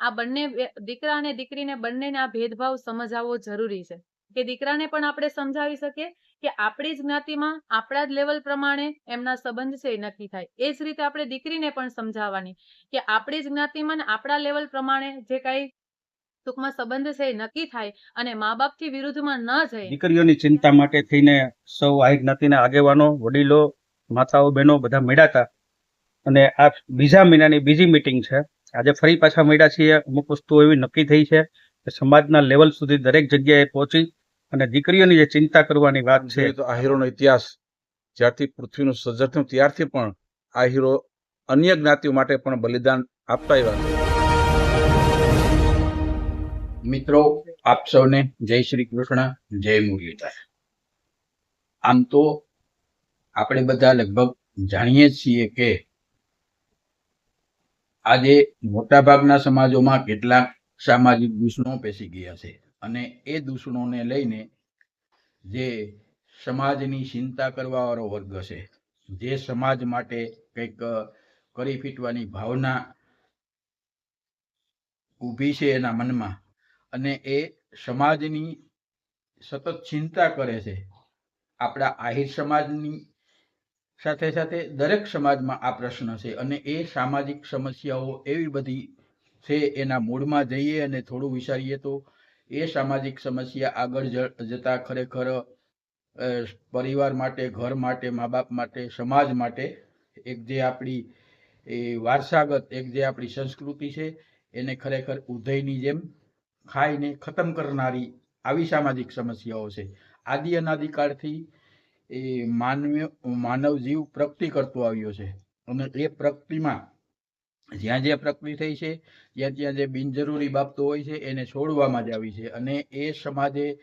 આ બંને દીકરા અને દીકરીને બંનેને આ ભેદભાવ સમજાવવો જરૂરી છે. કે દીકરાને પણ આપણે સમજાવી શકીએ કે આપણી જ જ્ઞાતિમાં આપણા જ લેવલ પ્રમાણે એમના સંબંધ છે એ નક્કી થાય. એ જ રીતે આપણે દીકરીને પણ સમજાવવાની કે આપણી જ જ્ઞાતિમાં આપણા લેવલ પ્રમાણે જે કાંઈ ટૂંકમાં સંબંધ છે એ નક્કી થાય અને મા બાપથી વિરુદ્ધમાં ન જાય દીકરીઓની ચિંતા માટે થઈને સૌ આહિર જ્ઞાતિના આગેવાનો, વડીલો, માતાઓ, બહેનો બધા મળ્યા હતા. અને આ બીજા મહિનાની બીજી મીટિંગ છે. આજે ફરી પાછા મળ્યા છીએ. અમુક વસ્તુઓ એવી નક્કી થઈ છે કે સમાજના લેવલ સુધી દરેક જગ્યાએ પહોંચી અને દીકરીઓની જે ચિંતા કરવાની વાત છે. તો આ હીરોનો ઇતિહાસ જ્યારથી પૃથ્વીનું સર્જન થયું ત્યારથી પણ આહીરો અન્ય જ્ઞાતિઓ માટે પણ બલિદાન આપતા આવ્યા મિત્રો આપ સૌને જય શ્રી કૃષ્ણ જય મુરલીધર. આમ તો આપણે બધા લગભગ જાણીએ છીએ કે આજે મોટાભાગના સમાજોમાં કેટલાક સામાજિક દૂષણો પેસી ગયા છે. અને એ દૂષણોને લઈને જે સમાજની ચિંતા કરવાવાળો વર્ગ છે, જે સમાજ માટે કંઈક કરી ફીટવાની ભાવના ઊભી છે એના મનમાં અને એ સમાજની સતત ચિંતા કરે છે. આપણા આહિર સમાજની સાથે સાથે દરેક સમાજમાં આ પ્રશ્ન છે અને એ સામાજિક સમસ્યાઓ એવી બધી છે એના મૂળમાં જઈએ અને થોડું વિચારીએ તો એ સામાજિક સમસ્યા આગળ જતા ખરેખર પરિવાર માટે, ઘર માટે, મા બાપ માટે, સમાજ માટે એક જે આપણી એ વારસાગત, એક જે આપણી સંસ્કૃતિ છે એને ખરેખર ઉદયની જેમ ખાઈને ખતમ કરનારી આવી સામાજિક સમસ્યાઓ છે. આદિ અનાદિકાળથી એ માનવ માનવ જીવ પ્રગતિ કરતો આવ્યો છે. અને એ પ્રગતિમાં જ્યાં જ્યાં પ્રગતિ થઈ છે ત્યાં ત્યાં જે બિનજરૂરી બાબતો હોય છે, એને છોડવામાં જ આવી છે. અને એ સમાજે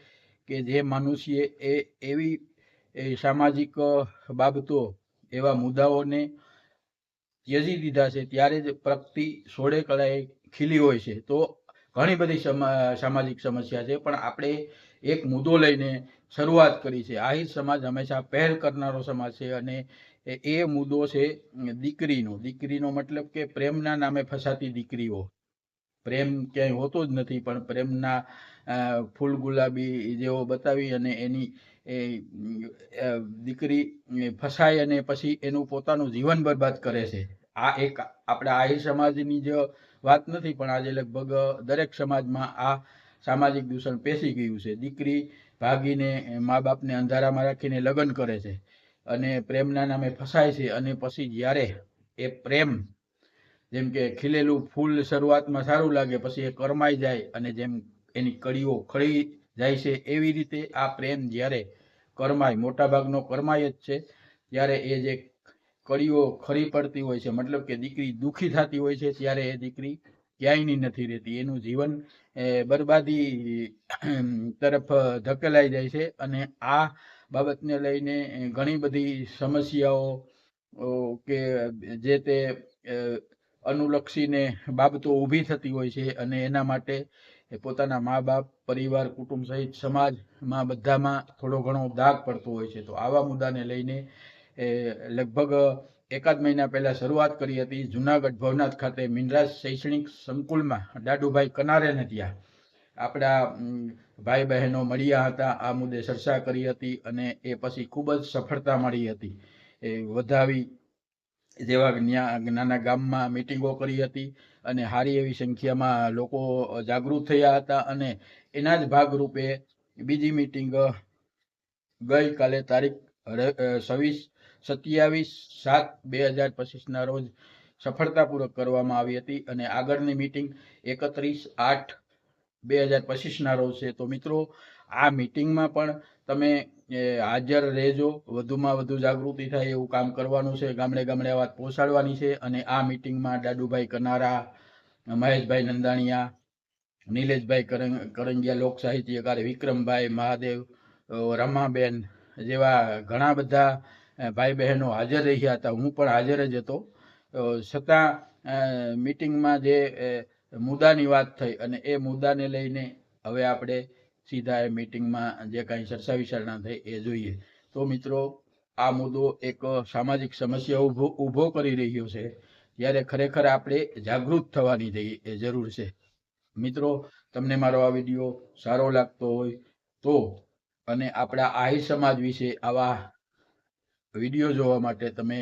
કે જે મનુષ્ય એ એવી, એ સામાજિક બાબતો એવા મુદ્દાઓને ત્યજી દીધા છે, ત્યારે જ પ્રગતિ સોળે કળાએ ખીલી હોય છે. તો ઘણી બધી સમા- સામાજિક સમસ્યા છે, પણ આપણે એક મુદ્દો લઈને શરૂઆત કરી છે. આહિર સમાજ હંમેશા પહેલ કરનારો સમાજ છે અને એ મુદ્દો છે દીકરીનો. દીકરીનો મતલબ કે પ્રેમના નામે ફસાતી દીકરીઓ. પ્રેમ ક્યાંય હોતો જ નથી, પણ પ્રેમના ફૂલ ગુલાબી જેવો બતાવી અને એની, એ દીકરી ફસાય અને પછી એનું પોતાનું જીવન બરબાદ કરે છે. આ એક આપણા આહિર સમાજની જ વાત નથી, પણ આજે લગભગ દરેક સમાજમાં આ સામાજિક દૂષણ પેસી ગયું છે. દીકરી ભાગીને મા બાપને અંધારામાં રાખીને લગ્ન કરે છે. અને પ્રેમના નામે ફસાય છે અને પછી જ્યારે એ પ્રેમ, જેમ કે ખીલેલું ફૂલ શરૂઆતમાં સારું લાગે, પછી એ કરમાઈ જાય અને જેમ એની કળીઓ ખળી જાય છે, એવી રીતે આ પ્રેમ જ્યારે કરમાય, મોટાભાગનો કરમાય જ છે. ત્યારે એ જે કળીઓ ખરી પડતી હોય છે, મતલબ કે દીકરી દુઃખી થતી હોય છે, ત્યારે એ દીકરી ક્યાંયની નથી રહેતી. એનું જીવન એ બરબાદી તરફ ધકેલાઈ જાય છે અને આ બાબતને લઈને ઘણી બધી સમસ્યાઓ કે જે તે અનુલક્ષીને બાબતો ઊભી થતી હોય છે અને એના માટે પોતાના મા બાપ પરિવાર, કુટુંબ સહિત સમાજમાં બધામાં થોડો ઘણો દાગ પડતો હોય છે. તો આવા મુદ્દાને લઈને લગભગ એકાદ મહિના પહેલા શરૂઆત કરી હતી જુનાગઢ ભવનાથ ખાતે મિનરાજ શૈક્ષણિક સંકુલમાં દાદુભાઈ કનારેને ત્યાં. આપણા ભાઈ બહેનો મળ્યા હતા, આ મુદ્દે ચર્ચા કરી હતી અને એ પછી ખૂબ જ સફળતા મળી હતી. એ વધાવી જેવા નાના ગામમાં મિટિંગો કરી હતી અને સારી એવી સંખ્યામાં લોકો જાગૃત થયા હતા અને એના જ ભાગરૂપે બીજી મિટિંગ ગઈકાલે તારીખ છવ્વીસ સત્યાવીસ સાત બે હજાર પચીસના રોજ સફળતાપૂર્વક કરવામાં આવી હતી અને આગળની મિટિંગ એકત્રીસ આઠ બે હજાર પચીસના રોજ છે. તો મિત્રો, આ મિટિંગમાં પણ તમે હાજર રહેજો. વધુમાં વધુ જાગૃતિ થાય એવું કામ કરવાનું છે. ગામડે ગામડે વાત પહોંચાડવાની છે અને આ મિટિંગમાં દાદુભાઈ કનારા, મહેશભાઈ નંદાણીયા, નિલેશભાઈ કરંગ, કરંગિયા લોક સાહિત્યકાર વિક્રમભાઈ મહાદેવ રમાબેન જેવા ઘણા બધા ભાઈ બહેનો હાજર રહ્યા હતા. હું પણ હાજર જ હતો. છતાં મિટિંગમાં જે મુદ્દાની વાત થઈ અને એ મુદ્દાને લઈને હવે આપણે સીધા એ મિટિંગમાં જે કાંઈ ચર્ચા વિચારણા થઈ એ જોઈએ. તો મિત્રો, આ મુદ્દો એક સામાજિક સમસ્યા ઊભો ઊભો કરી રહ્યો છે. જ્યારે ખરેખર આપણે જાગૃત થવાની જઈ- એ જરૂર છે. મિત્રો, તમને મારો આ વીડિયો સારો લાગતો હોય તો અને આપણા આહિર સમાજ વિશે આવા વીડિયો જોવા માટે તમે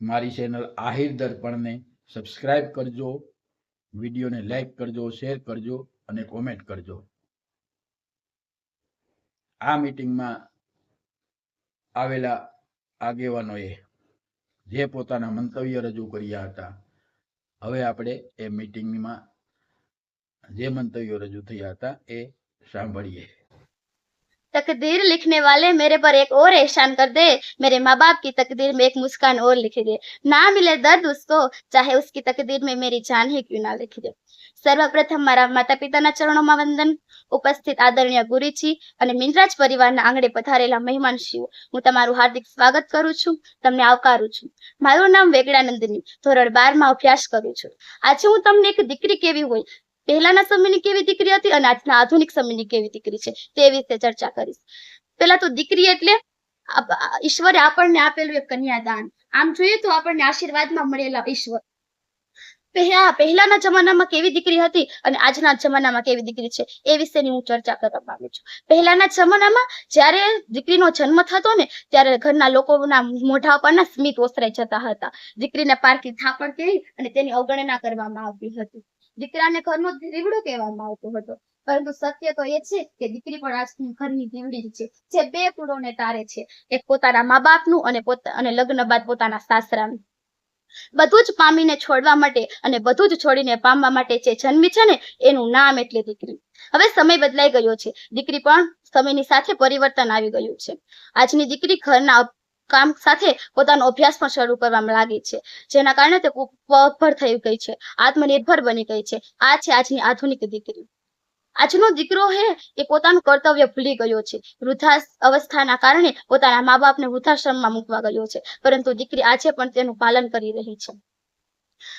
મારી ચેનલ આહિર દર્પણને સબસ્ક્રાઇબ કરજો, વિડીયોને લાઈક કરજો, શેર કરજો અને કોમેન્ટ કરજો. આ મીટિંગમાં આવેલા આગેવાનોએ જે પોતાના મંતવ્ય રજૂ કર્યા હતા, હવે આપણે એ મીટિંગમાં જે મંતવ્યો રજૂ થયા હતા એ સાંભળીએ. तकदीर लिखने वाले मेरे पर एक और एहसान कर दे मेरे माँ बाप की तकदीर में एक मुस्कान और लिख दे ना मिले दर्द उसको चाहे उसकी तकदीर में मेरी जान ही क्यों ना लिख दे સર્વપ્રથમ મારા માતા પિતાના ચરણોમાં વંદન ઉપસ્થિત આદરણીય ગુરુજી અને મિનરાજ પરિવારના આંગણે પધારેલા મહેમાનશ્રીઓ હું તમારું હાર્દિક સ્વાગત કરું છું તમને આવકારું છું મારું નામ વેગડાનંદની ધોરણ બારમાં અભ્યાસ કરું છું આજે હું તમને એક દીકરી કેવી હોય પહેલાના સમયની કેવી દીકરી હતી અને આજના આધુનિક સમયની કેવી દીકરી છે તે વિશે ચર્ચા કરીશ. પેલા તો દીકરી એટલે ઈશ્વરે આપણને આપેલું એક કન્યાદાન. આમ જોઈએ તો આપણને આશીર્વાદમાં મળેલા ઈશ્વર. પહેલાના જમાનામાં કેવી દીકરી હતી અને આજના જમાનામાં કેવી દીકરી છે એ વિશેની હું ચર્ચા કરવા માંગુ છું. પહેલાના જમાનામાં જ્યારે દીકરીનો જન્મ થતો ને ત્યારે ઘરના લોકોના મોઢા પરના સ્મિત ઓસરાઈ જતા હતા. દીકરીને પારકી થાપણ કરી અને તેની અવગણના કરવામાં આવતી હતી. દીકરાને ઘરનો દીવડો કહેવામાં આવતો હતો. પરંતુ સત્ય તો એ છે કે દીકરી પણ આજ ઘરની દીવડી છે. જે બે કુળોને તારે છે. એક પોતાના મા બાપનું અને અને લગ્ન બાદ પોતાના સાસરાનું. બધું જ પામીને છોડવા માટે અને બધું જ છોડીને પામવા માટે જે જન્મી છે ને, એનું નામ એટલે દીકરી. હવે સમય બદલાઈ ગયો છે. દીકરી પણ સમયની સાથે પરિવર્તન આવી ગયું છે. આજની દીકરી ઘરના કામ સાથે પોતાનો અભ્યાસ પણ શરૂ કરવા લાગી છે. જેના કારણે તે પગભર થઈ ગઈ છે. આત્મનિર્ભર બની ગઈ છે. આ છે આજની આધુનિક દીકરી. આજનો દીકરો હે એ પોતાનું કર્તવ્ય ભૂલી ગયો છે. વૃદ્ધા અવસ્થાના કારણે પોતાના મા બાપને વૃદ્ધાશ્રમમાં મૂકવા ગયો છે. પરંતુ દીકરી આજે પણ તેનું પાલન કરી રહી છે.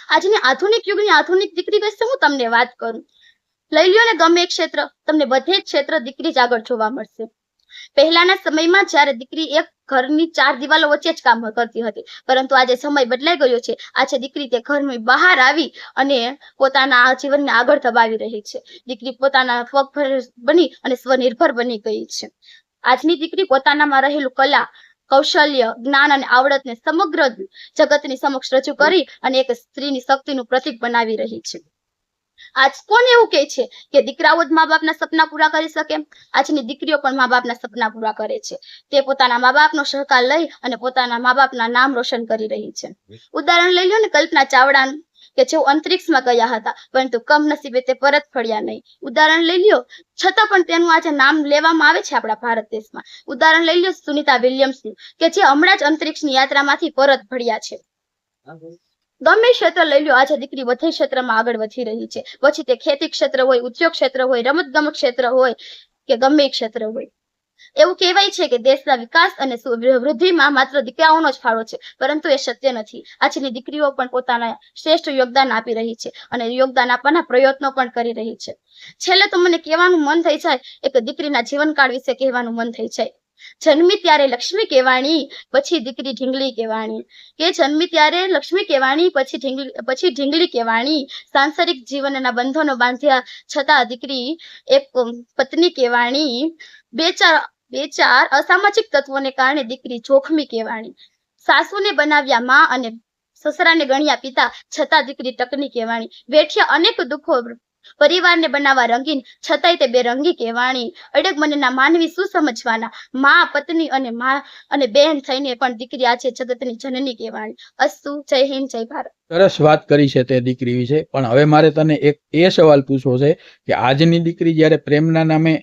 આજની આધુનિક યુગની આધુનિક દીકરી વિશે હું તમને વાત કરું. લઈ લ્યો ને ગમે એક ક્ષેત્ર. તમને બધે જ ક્ષેત્ર દીકરી જ આગળ જોવા મળશે. પહેલાના સમયમાં જ્યારે દીકરી એક ઘરની ચાર દિવાલો વચ્ચે જ કામ કરતી હતી, પરંતુ આજે સમય બદલાઈ ગયો છે. આજે દીકરી તે ઘરની બહાર આવી અને પોતાના જીવનને આગળ ધપાવી રહી છે. દીકરી પોતાના પગભર બની અને સ્વનિર્ભર બની ગઈ છે. આજની દીકરી પોતાનામાં રહેલું કલા, કૌશલ્ય, જ્ઞાન અને આવડતને સમગ્ર જગતની સમક્ષ રજૂ કરી અને એક સ્ત્રીની શક્તિનું પ્રતીક બનાવી રહી છે. આજ કોણ એવું કહે છે કે દીકરાઓ જ મા બાપના સપના પૂરા કરી શકે? આજની દીકરીઓ પણ મા બાપના સપના પૂરા કરે છે. તે પોતાના મા બાપનો સહકાર લઈ અને પોતાના મા બાપના નામ રોશન કરી રહી છે. ઉદાહરણ લઈ લો ને કલ્પના ચાવડાનું, કે જેઓ અંતરિક્ષમાં ગયા હતા, પરંતુ કમનસીબે તે પરત ફળ્યા નહીં. ઉદાહરણ લઈ લ્યો, છતાં પણ તેનું આજે નામ લેવામાં આવે છે આપણા ભારત દેશમાં. ઉદાહરણ લઈ લ્યો સુનિતા વિલિયમ્સનું, કે જે હમણાં જ અંતરિક્ષની યાત્રામાંથી પરત ફળ્યા છે. ગમે ક્ષેત્ર લઈ લો આજે દીકરી બધે ક્ષેત્રમાં આગળ વધી રહી છે. પછી તે ખેતી ક્ષેત્ર હોય, ઉદ્યોગ ક્ષેત્ર હોય રમત ગમત ક્ષેત્ર હોય કે ગમે ક્ષેત્ર હોય. એવું કહેવાય છે કે દેશના વિકાસ અને વૃદ્ધિમાં માત્ર દીકરાઓનો જ ફાળો છે, પરંતુ એ સત્ય નથી. આજની દીકરીઓ પણ પોતાના શ્રેષ્ઠ યોગદાન આપી રહી છે અને યોગદાન આપવાના પ્રયત્નો પણ કરી રહી છે. છેલ્લે તો મને કહેવાનું મન થઈ જાય એક દીકરીના જીવનકાળ વિશે કહેવાનું મન થઈ જાય. જન્મી ત્યારે લક્ષ્મી કેવાણી પછી દીકરી ઢીંગલી કેવાણી કે જન્મી ત્યારે લક્ષ્મી કેવાણી પછી ઢીંગલી પછી ઢીંગલી કેવાણી સાંસારિક જીવનના બંધનો બાંધ્યા છતાં દીકરી એક પત્ની કેવાણી બે ચાર બે ચાર અસામાજિક તત્વોને કારણે દીકરી જોખમી કેવાણી સાસુને બનાવ્યા માં અને સસરાને ગણ્યા પિતા છતાં દીકરી ટકની કેવાણી વેઠ્યા અનેક દુઃખો પરિવારને બનાવવા રંગીન છતાંય તે બેરંગી કહેવાણી. અડગ મનના માનવી શું સમજવાના? મા પત્ની અને મા અને બહેન થઈને પણ દીકરી આજે જગતની જનની કહેવાણી. અસ્તુ જય હિન્દ જય ભારત. સરસ વાત કરી છે તે દીકરી વિશે. પણ હવે મારે તને એક એ સવાલ પૂછવો છે કે આજની દીકરી જ્યારે પ્રેમના નામે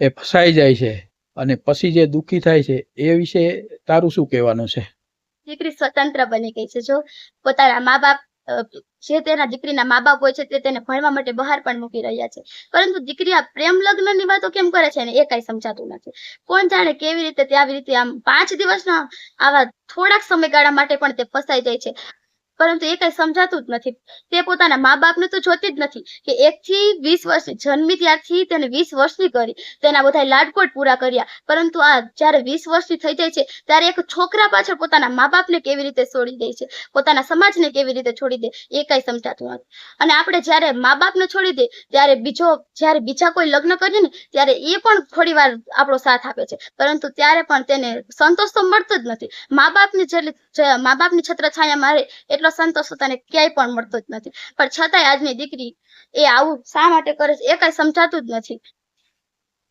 એ ફસાઈ જાય છે અને પછી જે દુઃખી થાય છે એ વિશે તારું શું કહેવાનું છે? દીકરી સ્વતંત્ર બની ગઈ છે જો. પોતાના મા બાપ જે તેના દીકરીના મા બાપ હોય છે તે તેને ભણવા માટે બહાર પણ મૂકી રહ્યા છે. પરંતુ દીકરી આ પ્રેમ લગ્નની વાતો કેમ કરે છે ને એ કઈ સમજાતું નથી. કોણ જાણે કેવી રીતે તે આવી રીતે આમ પાંચ દિવસના આવા થોડાક સમયગાળા માટે પણ તે ફસાઈ જાય છે. પરંતુ એ કઈ સમજાતું જ નથી. તે પોતાના મા બાપને તો જોતી જ નથી કે એક થી વીસ વર્ષની જન્મી ત્યારથી તેને વીસ વર્ષની કરી. તેના બધા લાડકોટ પૂરા કર્યા. પરંતુ આ જ્યારે વીસ વર્ષની થઈ જાય છે, ત્યારે એક છોકરા પાછળ પોતાના મા બાપને કેવી રીતે છોડી દે છે? પોતાના સમાજને કેવી રીતે છોડી દે? એ કઈ સમજાતું નથી. અને આપણે જ્યારે મા બાપને છોડી દે, ત્યારે બીજો, જ્યારે બીજા કોઈ લગ્ન કરીએ ને, ત્યારે એ પણ થોડી વાર આપણો સાથ આપે છે. પરંતુ ત્યારે પણ તેને સંતોષ તો મળતો જ નથી. મા બાપની જેટલી મા બાપની છત્રછાયા મારે એટલો સંતોષ તો તને ક્યાંય પણ મળતો જ નથી. પણ છતાંય આજની દીકરી એ આવું શા માટે કરે છે? એ કઈ સમજાતું જ નથી.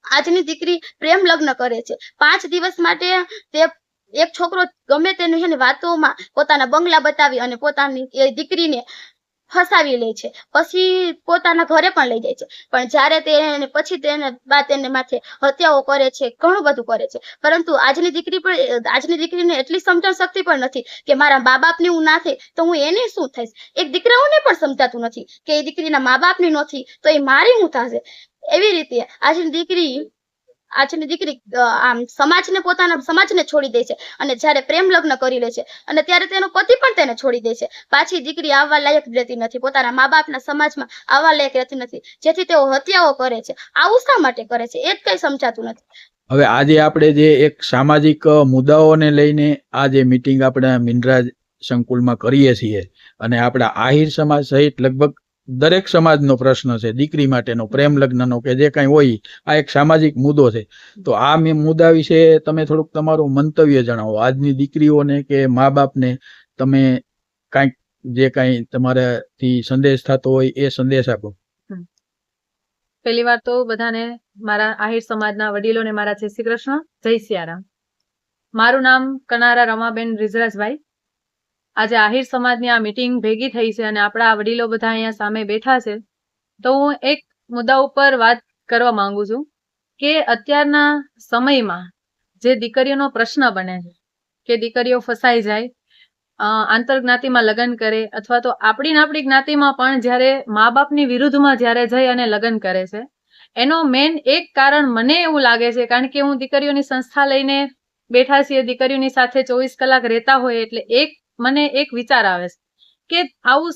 આજની દીકરી પ્રેમ લગ્ન કરે છે. પાંચ દિવસ માટે તે એક છોકરો ગમે તેની વાતોમાં પોતાના બંગલા બતાવી અને પોતાની એ દીકરીને ફસાવી લે છે. પછી પોતાના ઘરે પણ લઈ જાય છે. પણ જ્યારે તેને પછી તેને બા તેને માથે હત્યાઓ કરે છે, ઘણું બધું કરે છે. પરંતુ આજની દીકરી પણ, આજની દીકરીને એટલી સમજણ શક્તિ પણ નથી કે મારા મા બાપની હું ના થઈ તો હું એને શું થઈશ? એક દીકરાઓને પણ સમજાતું નથી કે એ દીકરીના મા બાપની નથી તો એ મારી હું થશે. એવી રીતે આજની દીકરી આજની દીકરી આમ સમાજને પોતાના સમાજને છોડી દે છે અને જ્યારે પ્રેમ લગ્ન કરી લે છે અને ત્યારે તેનો પતિ પણ તેને છોડી દે છે. પાછી દીકરી આવવા લાયક રહેતી નથી, પોતાના મા બાપના સમાજમાં આવવા લાયક રહેતી નથી, જેથી તેઓ હત્યાઓ કરે છે. આવું શા માટે કરે છે? એ જ કઈ સમજાતું નથી. હવે આજે આપણે જે એક સામાજિક મુદ્દાઓને લઈને આ જે મિટિંગ આપણે મિનરાજ સંકુલમાં કરીએ છીએ અને આપણા આહિર સમાજ સહિત લગભગ દરેક સમાજનો પ્રશ્ન છે, દીકરી માટેનો, પ્રેમ લગ્નનો કે જે કાંઈ હોય, આ એક સામાજિક મુદ્દો છે. તો આ મુદ્દા વિશે તમે થોડુંક તમારું મંતવ્ય જણાવો. આજની દીકરીઓને કે મા બાપને તમે કાંઈક જે કાંઈ તમારાથી સંદેશ થતો હોય, એ સંદેશ આપો. પહેલી વાર તો બધાને મારા આહિર સમાજના વડીલોને મારા જય શ્રી કૃષ્ણ. જય સિયારામ. મારું નામ કનારા રમાબેન રિજરાજભાઈ આજે આહિર સમાજની આ મિટિંગ ભેગી થઈ છે અને આપણા વડીલો બધા અહીંયા સામે બેઠા છે. તો હું એક મુદ્દા ઉપર વાત કરવા માંગુ છું કે અત્યારના સમયમાં જે દીકરીઓનો પ્રશ્ન બને છે, કે દીકરીઓ ફસાઈ જાય આંતર આંતરજ્ઞાતિમાં લગ્ન કરે અથવા તો આપણી આપણી જ્ઞાતિમાં પણ જ્યારે મા બાપની વિરુદ્ધમાં જ્યારે જઈ અને લગ્ન કરે છે, એનો મેન એક કારણ મને એવું લાગે છે કારણ કે હું દીકરીઓની સંસ્થા લઈને બેઠા છીએ, દીકરીઓની સાથે ચોવીસ કલાક રહેતા હોય એટલે એક મને એક વિચાર આવે છે કે આવું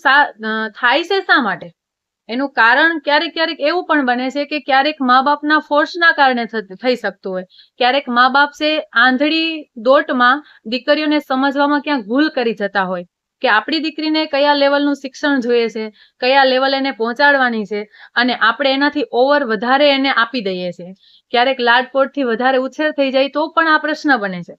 થાય છે શા માટે? એનું કારણ ક્યારેક ક્યારેક એવું પણ બને છે કે ક્યારેક મા બાપના ફોર્સના કારણે થઈ શકતું હોય. ક્યારેક મા બાપ છે આંધળી દોટમાં દીકરીઓને સમજવામાં ક્યાંક ભૂલ કરી જતા હોય કે આપણી દીકરીને કયા લેવલનું શિક્ષણ જોઈએ છે, કયા લેવલ એને પહોંચાડવાની છે અને આપણે એનાથી ઓવર વધારે એને આપી દઈએ છીએ ક્યારેક લાડપોટથી વધારે ઉછેર થઈ જાય તો પણ આ પ્રશ્ન બને છે.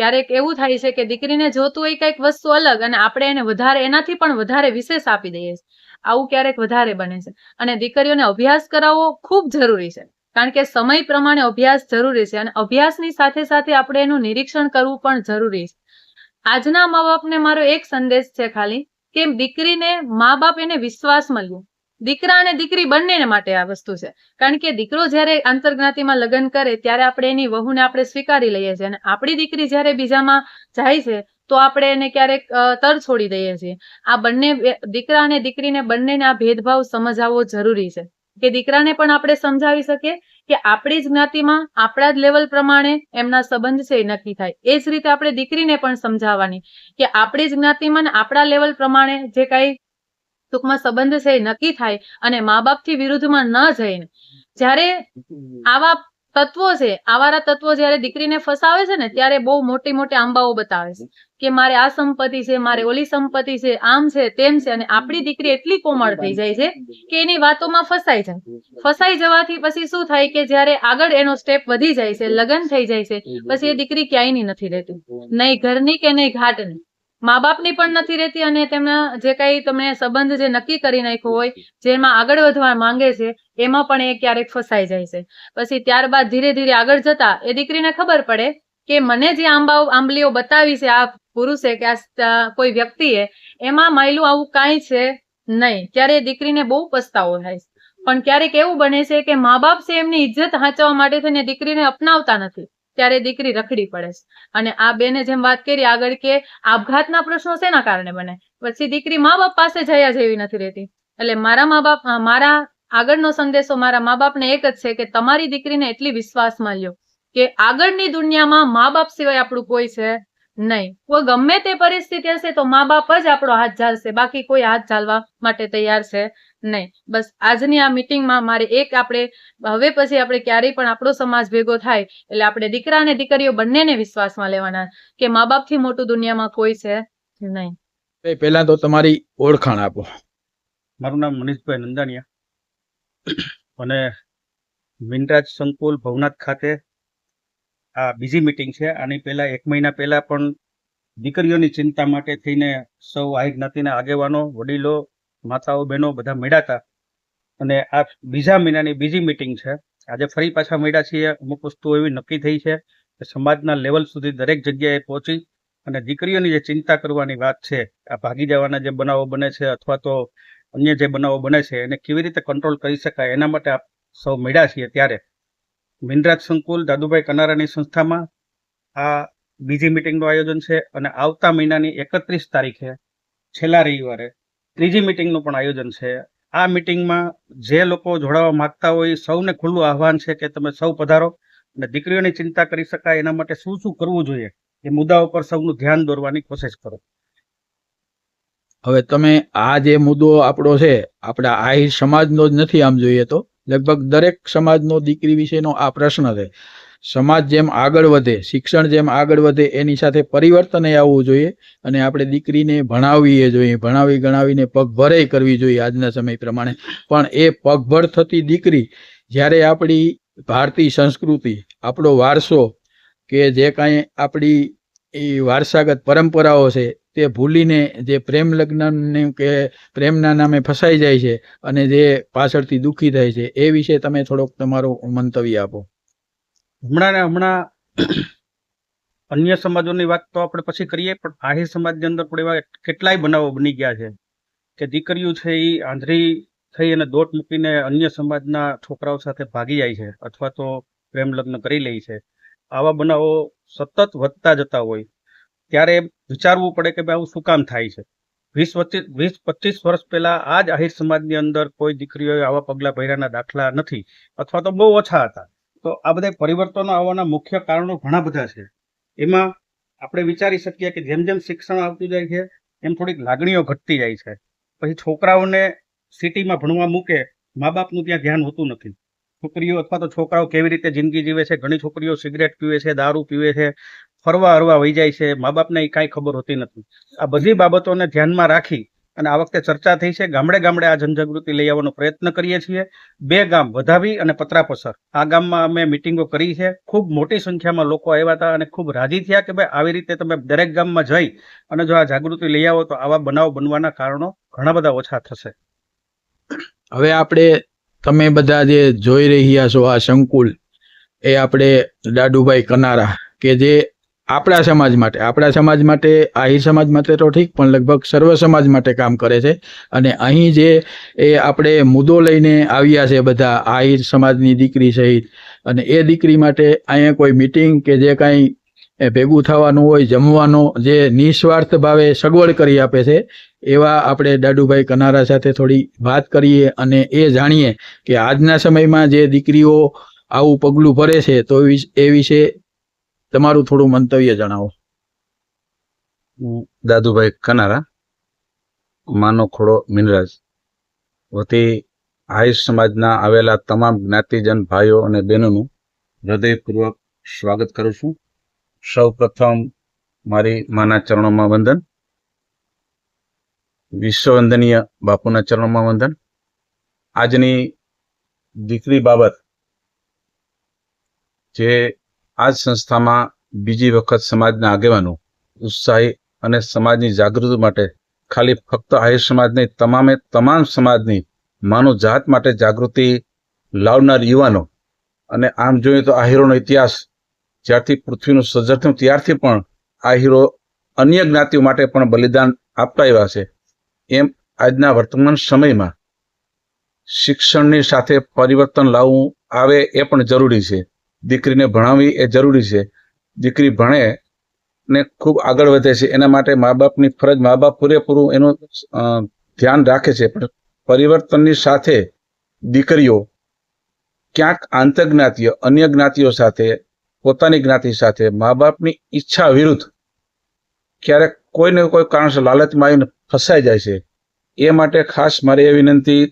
ક્યારેક એવું થાય છે કે દીકરીને જોતું હોય કંઈક વસ્તુ અલગ અને આપણે એને વધારે, એનાથી પણ વધારે વિશેષ આપી દઈએ છીએ. આવું ક્યારેક વધારે બને છે. અને દીકરીઓને અભ્યાસ કરાવવો ખૂબ જરૂરી છે. કારણ કે સમય પ્રમાણે અભ્યાસ જરૂરી છે અને અભ્યાસની સાથે સાથે આપણે એનું નિરીક્ષણ કરવું પણ જરૂરી છે. આજના મા બાપને મારો એક સંદેશ છે ખાલી, કે દીકરીને મા બાપ એને વિશ્વાસ મળ્યો. દીકરા અને દીકરી બંનેને માટે આ વસ્તુ છે. કારણ કે દીકરો જ્યારે આંતરજ્ઞાતિમાં લગ્ન કરે ત્યારે આપણે એની વહુને આપણે સ્વીકારી લઈએ છીએ અને આપણી દીકરી જ્યારે બીજામાં જાય છે તો આપણે એને ક્યારેક તર છોડી દઈએ છીએ. આ બંને દીકરા અને દીકરીને બંનેને આ ભેદભાવ સમજાવવો જરૂરી છે. કે દીકરાને પણ આપણે સમજાવી શકીએ કે આપણી જ જ્ઞાતિમાં આપણા જ લેવલ પ્રમાણે એમના સંબંધ છે એ નક્કી થાય. એ જ રીતે આપણે દીકરીને પણ સમજાવવાની કે આપણી જ જ્ઞાતિમાં આપણા લેવલ પ્રમાણે જે કાંઈ ટૂંકમાં સંબંધ છે નક્કી થાય અને મા બાપથી વિરુદ્ધમાં ન જઈને. જ્યારે આવા તત્વો છે, આવારા તત્વો જ્યારે દીકરીને ફસાવે છે ને, ત્યારે બહુ મોટી મોટી આંબાઓ બતાવે છે કે મારે આ સંપત્તિ છે, મારે ઓલી સંપત્તિ છે, આમ છે, તેમ છે અને આપણી દીકરી એટલી કોમળ થઈ જાય છે કે એની વાતોમાં ફસાઈ જાય. ફસાઈ જવાથી પછી શું થાય કે જ્યારે આગળ એનો સ્ટેપ વધી જાય છે, લગ્ન થઈ જાય છે, પછી એ દીકરી ક્યાંયની નથી રહેતી. નહીં ઘરની કે નહીં ઘાટની. મા બાપની પણ નથી રહેતી અને તેમના જે કઈ તમે સંબંધ જે નક્કી કરી નાખ્યો હોય, જેમાં આગળ વધવા માંગે છે, એમાં પણ એ ક્યારેક ફસાઈ જાય છે. પછી ત્યારબાદ ધીરે ધીરે આગળ જતા એ દીકરીને ખબર પડે કે મને જે આંબાઓ આંબલીઓ બતાવી છે આ પુરુષે કે આ કોઈ વ્યક્તિએ, એમાં માયલું આવું કાંઈ છે નહીં. ત્યારે એ દીકરીને બહુ પસ્તાવો થાય પણ ક્યારેક એવું બને છે કે મા બાપ છે એમની ઇજ્જત હાંચવા માટે થઈને દીકરીને અપનાવતા નથી. ત્યારે દીકરી રખડી પડે છે. અને આ બેને જેમ વાત કરી આગળ કે આપઘાતના પ્રશ્નો શેના કારણે બને? પછી દીકરી મા બાપ પાસે જયા જેવી નથી રહેતી. એટલે મારા મા બાપ મારા આગળનો સંદેશો મારા મા બાપને એક જ છે કે તમારી દીકરીને એટલી વિશ્વાસમાં લ્યો કે આગળની દુનિયામાં મા બાપ સિવાય આપણું કોઈ છે નહીં. કોઈ ગમે તે પરિસ્થિતિ હશે તો મા બાપ જ આપણો હાથ ઝાલશે. બાકી કોઈ હાથ ઝાલવા માટે તૈયાર છે નહીં. બસ આજની આ મીટિંગમાં મારે એક આપણે હવે પછી આપણે ક્યારેય પણ આપણો સમાજ ભેગો થાય એટલે આપણે દીકરા અને દીકરીઓ બંનેને વિશ્વાસમાં લેવાના કે મા બાપથી મોટું દુનિયામાં કોઈ છે નહીં. પહેલા તો તમારી ઓળખાણ આપો. મારું નામ મનીષભાઈ નંદાણીયા અને મિનરાજ સંકુલ ભવનાથ ખાતે આ બીજી મિટિંગ છે. આની પહેલા એક મહિના પહેલા પણ દીકરીઓની ચિંતા માટે થઈને સૌ આહિર જ્ઞાતિના આગેવાનો વડીલો માતાઓ, બહેનો બધા મળ્યા હતા. અને આ બીજા મહિનાની બીજી મિટિંગ છે. આજે ફરી પાછા મળ્યા છીએ. અમુક વસ્તુઓ એવી નક્કી થઈ છે કે સમાજના લેવલ સુધી દરેક જગ્યાએ પહોંચી અને દીકરીઓની જે ચિંતા કરવાની વાત છે, આ ભાગી જવાના જે બનાવો બને છે અથવા તો અન્ય જે બનાવો બને છે, એને કેવી રીતે કંટ્રોલ કરી શકાય એના માટે આપ સૌ મળ્યા છીએ ત્યારે. મિનરાજ સંકુલ, દાદુભાઈ કનારાની સંસ્થામાં આ બીજી મિટિંગનું આયોજન છે અને આવતા મહિનાની એકત્રીસ તારીખે છેલ્લા રવિવારે ત્રીજી મિટિંગનું પણ આયોજન છે. આ મિટિંગમાં જે લોકો જોડાવા માગતા હોય સૌને ખુલ્લું આહવાન છે કે તમે સૌ પધારો અને દીકરીઓની ચિંતા કરી શકાય, એના માટે શું શું કરવું જોઈએ એ મુદ્દા ઉપર સૌનું ધ્યાન દોરવાની કોશિશ કરો. હવે તમે આ જે મુદ્દો આપણો છે, આપણા આહિર સમાજનો જ નથી આમ જોઈએ તો. લગભગ દરેક સમાજનો દીકરી વિશેનો આ પ્રશ્ન છે. સમાજ જેમ આગળ વધે, શિક્ષણ જેમ આગળ વધે, એની સાથે પરિવર્તન આવવું જોઈએ અને આપણે દીકરીને ભણાવીએ જોઈએ. ભણાવી ગણાવીને પગભરે કરવી જોઈએ આજના સમય પ્રમાણે. પણ એ પગભર થતી દીકરી જ્યારે આપણી ભારતીય સંસ્કૃતિ, આપણો વારસો કે જે કાંઈ આપણી એ વારસાગત પરંપરાઓ છે, તે ભૂલીને જે પ્રેમ લગ્નને કે પ્રેમના નામે ફસાઈ જાય છે અને જે પાછળથી દુઃખી થાય છે, એ વિશે તમે થોડોક તમારું મંતવ્ય આપો. હમણાં ને હમણાં અન્ય સમાજોની વાત તો આપણે પછી કરીએ, પણ આહિર સમાજની અંદર પણ એવા કેટલાય બનાવો બની ગયા છે કે દીકરીઓ છે એ આંધળી થઈ અને દોટ મૂકીને અન્ય સમાજના છોકરાઓ સાથે ભાગી જાય છે અથવા તો પ્રેમ લગ્ન કરી લે છે. આવા બનાવો સતત વધતા જતા હોય. ત્યારે વિચારવું પડે કે ભાઈ આવું શું કામ થાય છે? વીસ પચીસ વીસ પચીસ વર્ષ પહેલા આ જ આહિર સમાજની અંદર કોઈ દીકરીઓએ આવા પગલાં ભર્યાના દાખલા નથી અથવા તો બહુ ઓછા હતા. તો આ બધા પરિવર્તનો આવવાના મુખ્ય કારણો ઘણા બધા છે. એમાં આપણે વિચારી શકીએ કે જેમ જેમ શિક્ષણ આવતું જાય છે, એમ થોડીક લાગણીઓ ઘટતી જાય છે. પછી છોકરાઓને સિટીમાં ભણવા મૂકે મા બાપનું ત્યાં ધ્યાન હોતું નથી. છોકરીઓ અથવા તો છોકરાઓ કેવી રીતે જિંદગી જીવે છે? ઘણી છોકરીઓ સિગરેટ પીવે છે, દારૂ પીવે છે, ફરવા હરવા વહી જાય છે. મા બાપને એ કાંઈ ખબર હોતી નથી. આ બધી બાબતોને ધ્યાનમાં રાખી અને આ વખતે ચર્ચા થઈ છે. ગામડે ગામડે આ જનજાગૃતિ લઈ આવવાનો પ્રયત્ન કરીએ છીએ. બે ગામ વધાવી અને પત્રાપસર. આ ગામમાં અમે મિટિંગો કરી છે. ખૂબ મોટી સંખ્યામાં લોકો આવ્યા હતા અને ખૂબ રાજી થયા કે ભાઈ આવી રીતે તમે દરેક ગામમાં જઈ અને જો આ જાગૃતિ લઈ આવો તો આવા બનાવ બનવાના કારણો ઘણા બધા ઓછા થશે. હવે આપણે તમે બધા જે જોઈ રહ્યા છો આ સંકુલ, એ આપણે દાદુભાઈ કનારા કે જે આપણા સમાજ માટે, આપણા સમાજ માટે, આહિર સમાજ માટે તો ઠીક, પણ લગભગ સર્વ સમાજ માટે કામ કરે છે. અને અહીં જે એ આપણે મુદ્દો લઈને આવ્યા છે બધા, આહિર સમાજની દીકરી સહિત, અને એ દીકરી માટે અહીંયા કોઈ મિટિંગ કે જે કાંઈ ભેગું થવાનું હોય, જમવાનો જે નિસ્વાર્થ ભાવે સગવડ કરી આપે છે, એવા આપણે દાદુભાઈ કનારા સાથે થોડી વાત કરીએ અને એ જાણીએ કે આજના સમયમાં જે દીકરીઓ આવું પગલું ભરે છે, તો એ વિશે તમારું થોડું મંતવ્ય જણાવો. દાદુભાઈ કનારા, માનો ખોડો મિનરાજ. વતી આયુષ સમાજના આવેલા તમામ જ્ઞાતિજન ભાઈઓ અને બહેનોનું હૃદયપૂર્વક સ્વાગત કરું છું. સૌ પ્રથમ મારી માના ચરણોમાં વંદન. વિશ્વવંદનીય બાપુના ચરણોમાં વંદન. આજની દીકરી બાબત જે આ સંસ્થામાં બીજી વખત સમાજના આગેવાનો ઉત્સાહી અને સમાજની જાગૃતિ માટે ખાલી ફક્ત આહિર સમાજ નહીં, તમામે તમામ સમાજની માનવ જાત માટે જાગૃતિ લાવનાર યુવાનો અને આમ જોઈએ તો આહિરોનો ઇતિહાસ જ્યારથી પૃથ્વીનું સર્જન થયું ત્યારથી પણ આહિરો અન્ય જ્ઞાતિઓ માટે પણ બલિદાન આપતા આવ્યા છે. એમ આજના વર્તમાન સમયમાં શિક્ષણની સાથે પરિવર્તન લાવવું આવે એ પણ જરૂરી છે. દીકરીને ભણાવવી એ જરૂરી છે. દીકરી ભણે ને ખૂબ આગળ વધે છે. એના માટે મા બાપની ફરજ મા બાપ પૂરેપૂરું એનું ધ્યાન રાખે છે. પણ પરિવર્તનની સાથે દીકરીઓ ક્યાંક આંતરજ્ઞાતીય અન્ય જ્ઞાતિઓ સાથે, પોતાની જ્ઞાતિ સાથે મા બાપની ઈચ્છા વિરુદ્ધ ક્યારેક કોઈને કોઈ કારણસર લાલચમાં આવીને ફસાઈ જાય છે. એ માટે ખાસ મારી એ વિનંતી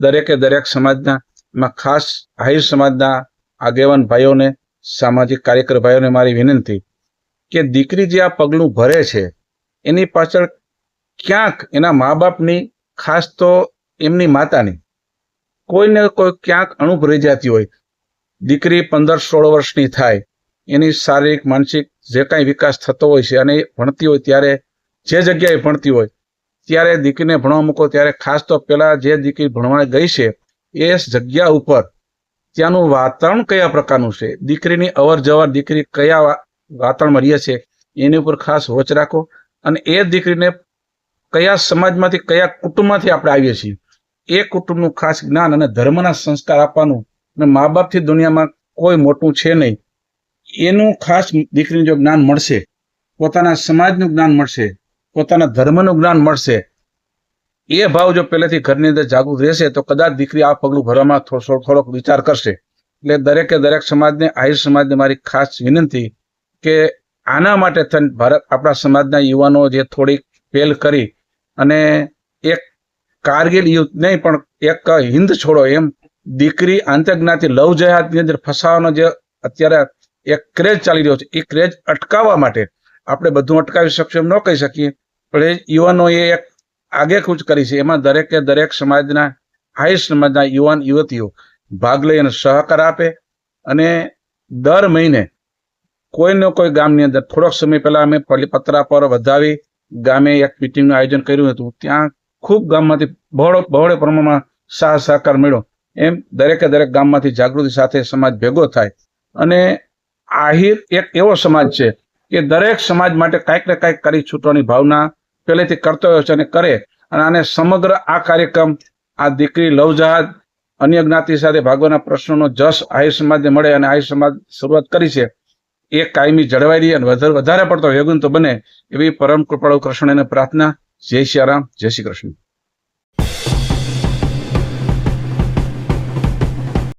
દરેકે દરેક સમાજના માં ખાસ આહિર સમાજના આગેવાન ભાઈઓને, સામાજિક કાર્યકર ભાઈઓને મારી વિનંતી કે દીકરી જે આ પગલું ભરે છે, એની પાછળ ક્યાંક એના મા બાપની ખાસ તો એમની માતાની, કોઈને કોઈ ક્યાંક અણુપ રહી જતી હોય, દીકરી પંદર સોળ વર્ષની થાય, એની શારીરિક, માનસિક જે કાંઈ વિકાસ થતો હોય છે અને એ ભણતી હોય ત્યારે, જે જગ્યાએ ભણતી હોય, ત્યારે દીકરીને ભણવા મૂકો, ત્યારે ખાસ તો પહેલાં જે દીકરી ભણવા ગઈ છે, એ જગ્યા ઉપર ત્યાંનું વાતાવરણ કયા પ્રકારનું છે? દીકરીની અવર જવર, દીકરી કયા વાતાવરણમાં રહે છે? એની ઉપર ખાસ વોચ રાખો. અને એ દીકરીને કયા સમાજમાંથી, કયા કુટુંબમાંથી આપણે આવીએ છીએ? એ કુટુંબનું ખાસ જ્ઞાન અને ધર્મના સંસ્કાર આપવાનું અને મા બાપથી દુનિયામાં કોઈ મોટું છે નહીં. એનું ખાસ દીકરીને જો જ્ઞાન મળશે, પોતાના સમાજનું જ્ઞાન મળશે, પોતાના ધર્મનું જ્ઞાન મળશે એ ભાવ જો પહેલેથી ઘરની અંદર જાગૃત રહેશે, તો કદાચ દીકરી આ પગલું ભરવામાં થોડો થોડોક વિચાર કરશે. એટલે દરેકે દરેક સમાજને, આહિર સમાજને મારી ખાસ વિનંતી કે આના માટે થઈને ભારત, આપણા સમાજના યુવાનો જે થોડીક પહેલ કરી અને એક કારગિલ યુદ્ધ નહીં, પણ એક હિન્દ છોડો એમ દીકરી આંતરજ્ઞાતિ લવ જહાદની અંદર ફસાવાનો જે અત્યારે એક ક્રેઝ ચાલી રહ્યો છે, એ ક્રેઝ અટકાવવા માટે આપણે બધું અટકાવી શકશું એમ ન કહી શકીએ. પણ એ યુવાનોએ એક આગેકૂચ કરી છે. એમાં દરેકે દરેક સમાજના હાઈ સમાજના યુવાન યુવતીઓ ભાગ લઈ અને સહકાર આપે અને દર મહિને કોઈને કોઈ ગામની અંદર થોડોક સમય પહેલા અમે પત્રા પર વધાવી ગામે એક મિટિંગનું આયોજન કર્યું હતું. ત્યાં ખૂબ ગામમાંથી બહોળો, બહોળે પ્રમાણમાં સાહ સહકાર મળ્યો. એમ દરેકે દરેક ગામમાંથી જાગૃતિ સાથે સમાજ ભેગો થાય. અને આહિર એક એવો સમાજ છે કે દરેક સમાજ માટે કાંઈક ને કાંઈક કરી છૂટવાની ભાવના પહેલેથી કરતો હોય છે અને કરે. અને આને સમગ્ર આ કાર્યક્રમ, આ દીકરી લવ અન્ય જ્ઞાતિ સાથે ભાગવાના પ્રશ્નોનો જસ આહિર સમાજને મળે અને આહિર સમાજ શરૂઆત કરી છે. એ કાયમી જળવાઈ રહી અને વધારે વધારે પડતો વેગુન તો બને એવી પરમ કૃપાળુ કૃષ્ણને પ્રાર્થના. જય શ્રી રામ, જય શ્રી કૃષ્ણ.